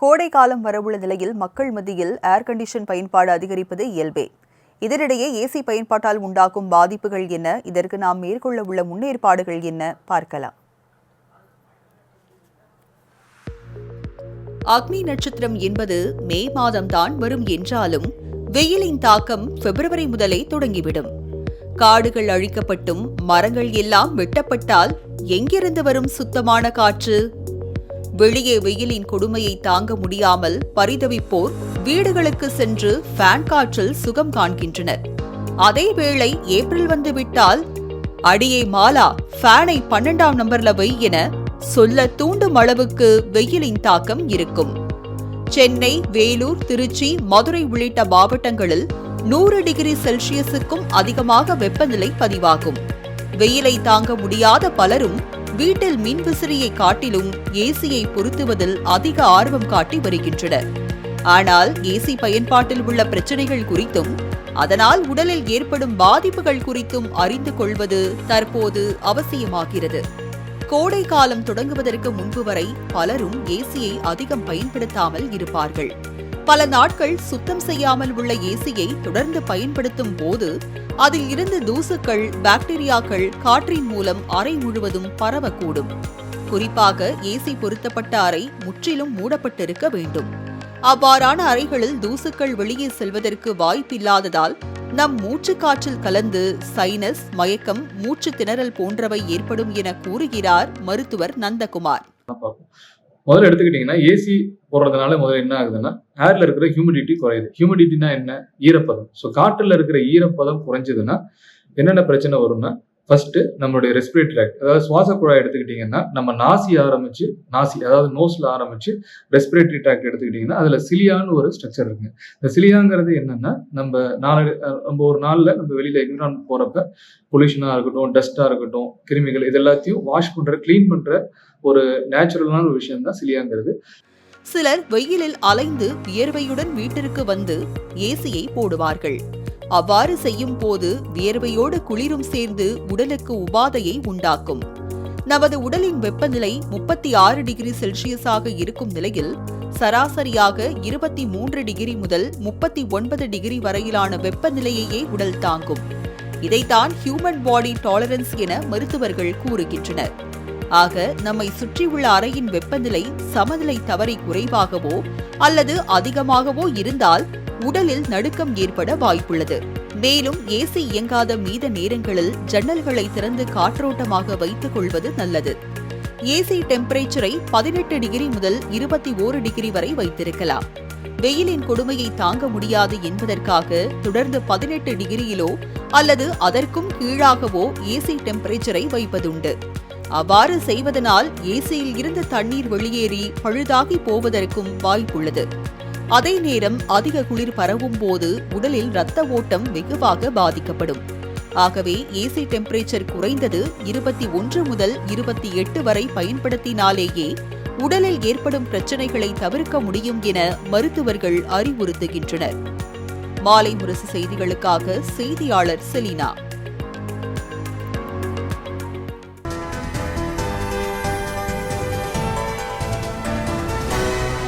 கோடை காலம் வரவுள்ள நிலையில் மக்கள் மத்தியில் ஏர் கண்டிஷன் பயன்பாடு அதிகரிப்பது இயல்பே. இதனிடையே ஏசி பயன்பாட்டால் உண்டாக்கும் பாதிப்புகள் என்ன? இதற்கு நாம் மேற்கொள்ள உள்ள முன்னேற்பாடுகள் என்ன? பார்க்கலாம். அக்னி நட்சத்திரம் என்பது மே மாதம்தான் வரும் என்றாலும் வெயிலின் தாக்கம் பிப்ரவரி முதலே தொடங்கிவிடும். காடுகள் அழிக்கப்பட்டும் மரங்கள் எல்லாம் வெட்டப்பட்டால் எங்கிருந்து வரும் சுத்தமான காற்று? வெளியே வெயிலின் கொடுமையை தாங்க முடியாமல் பரிதவிப்போர் வீடுகளுக்கு சென்று ஃபேன் காற்றில் சுகம் காண்கின்றனர். அதேவேளை ஏப்ரல் வந்துவிட்டால் அடியே மாலா ஃபேனை பன்னெண்டாம் நம்பர்ல வை என சொல்ல தூண்டும் அளவுக்கு வெயிலின் தாக்கம் இருக்கும். சென்னை வேலூர் திருச்சி மதுரை உள்ளிட்ட மாவட்டங்களில் நூறு டிகிரி செல்சியஸுக்கும் அதிகமாக வெப்பநிலை பதிவாகும். வெயிலை தாங்க முடியாத பலரும் வீட்டில் மின் விசிறியை காட்டிலும் ஏசியை பொருத்துவதில் அதிக ஆர்வம் காட்டி வருகின்றனர். ஆனால் ஏசி பயன்பாட்டில் உள்ள பிரச்சனைகள் குறித்தும் அதனால் உடலில் ஏற்படும் பாதிப்புகள் குறித்தும் அறிந்து கொள்வது தற்போது அவசியமாகிறது. கோடை காலம் தொடங்குவதற்கு முன்பு வரை பலரும் ஏசியை அதிகம் பயன்படுத்தாமல் இருப்பார்கள். பல நாட்கள் சுத்தம் செய்யாமல் உள்ள ஏசியை தொடர்ந்து பயன்படுத்தும் போது அதில் இருந்து தூசுக்கள் பாக்டீரியாக்கள் காற்றின் மூலம் அறை முழுவதும் பரவக்கூடும். குறிப்பாக ஏசி பொருத்தப்பட்ட அறை முற்றிலும் மூடப்பட்டிருக்க வேண்டும். அவ்வாறான அறைகளில் தூசுக்கள் வெளியே செல்வதற்கு வாய்ப்பில்லாததால் நம் மூச்சு காற்றில் கலந்து சைனஸ் மயக்கம் மூச்சு திணறல் போன்றவை ஏற்படும் என கூறுகிறார் மருத்துவர் நந்தகுமார். முதல்ல எடுத்துக்கிட்டிங்கன்னா ஏசி போடுறதுனால முதல்ல என்ன ஆகுதுன்னா ஏர்ல இருக்கிற ஹியூமிடிட்டி குறையுது. ஹியூமிடிட்டினா என்ன? ஈரப்பதம். ஸோ காற்றுல இருக்கிற ஈரப்பதம் குறைஞ்சதுன்னா என்னென்ன பிரச்சனை வரும்னா ஃபர்ஸ்ட் நம்மளுடைய ரெஸ்பிரேட்டரி ட்ராக்ட் அதாவது சுவாச குழாய் எடுத்துக்கிட்டிங்கன்னா நம்ம நாசி ஆரம்பிச்சு நாசி அதாவது நோஸில் ஆரம்பிச்சு ரெஸ்பிரேட்டரி ட்ராக்ட் எடுத்துக்கிட்டிங்கன்னா அதில் சிலியான்னு ஒரு ஸ்ட்ரக்சர் இருக்குங்க இந்த சிலியாங்கிறது என்னென்னா நம்ம நாலு நம்ம ஒரு நாளில் நம்ம வெளியில் என்விரான்மெண்ட் போகிறப்ப பொல்யூஷனாக இருக்கட்டும் டஸ்ட்டாக இருக்கட்டும் கிருமிகள் இது எல்லாத்தையும் வாஷ் பண்ணுற க்ளீன் பண்ணுற ஒரு நேச்சுரலான ஒரு விஷயம் தான் சிலியாங்கிறது. சிலர் வெயிலில் அலைந்து வியர்வையுடன் வீட்டிற்கு வந்து ஏசியை போடுவார்கள். அவ்வாறு செய்யும் போது வியர்வையோடு குளிரும் சேர்ந்து உடலுக்கு உபாதையை உண்டாக்கும். நமது உடலின் வெப்பநிலை முப்பத்தி ஆறு டிகிரி செல்சியஸாக இருக்கும் நிலையில் சராசரியாக இருபத்தி மூன்று டிகிரி முதல் முப்பத்தி ஒன்பது டிகிரி வரையிலான வெப்பநிலையையே உடல் தாங்கும். இதைத்தான் ஹியூமன் பாடி டாலரன்ஸ் என மருத்துவர்கள் கூறுகின்றனர். ஆக நம்மை சுற்றியுள்ள அறையின் வெப்பநிலை சமநிலை தவறை குறைவாகவோ அல்லது அதிகமாகவோ இருந்தால் உடலில் நடுக்கம் ஏற்பட வாய்ப்புள்ளது. மேலும் ஏசி இயங்காத மீத நேரங்களில் ஜன்னல்களை திறந்து காற்றோட்டமாக வைத்துக் கொள்வது நல்லது. ஏசி டெம்பரேச்சரை பதினெட்டு டிகிரி முதல் இருபத்தி ஓரு டிகிரி வரை வைத்திருக்கலாம். வெயிலின் கொடுமையை தாங்க முடியாது என்பதற்காக தொடர்ந்து பதினெட்டு டிகிரியிலோ அல்லது அதற்கும் கீழாகவோ ஏசி டெம்பரேச்சரை வைப்பதுண்டு. அவ்வாறு செய்வதனால் ஏசியில் இருந்து தண்ணீர் வெளியேறி பழுதாகி போவதற்கும் வாய்ப்புள்ளது. அதே நேரம் அதிக குளிர் பரவும் போது உடலில் இரத்த ஓட்டம் வெகுவாக பாதிக்கப்படும். ஆகவே ஏசி டெம்பரேச்சர் குறைந்தது இருபத்தி ஒன்று முதல் இருபத்தி எட்டு வரை பயன்படுத்தினாலேயே உடலில் ஏற்படும் பிரச்சனைகளை தவிர்க்க முடியும் என மருத்துவர்கள் அறிவுறுத்துகின்றனர். மாலை முரசு செய்திகளுக்காக செய்தியாளர் செலினா.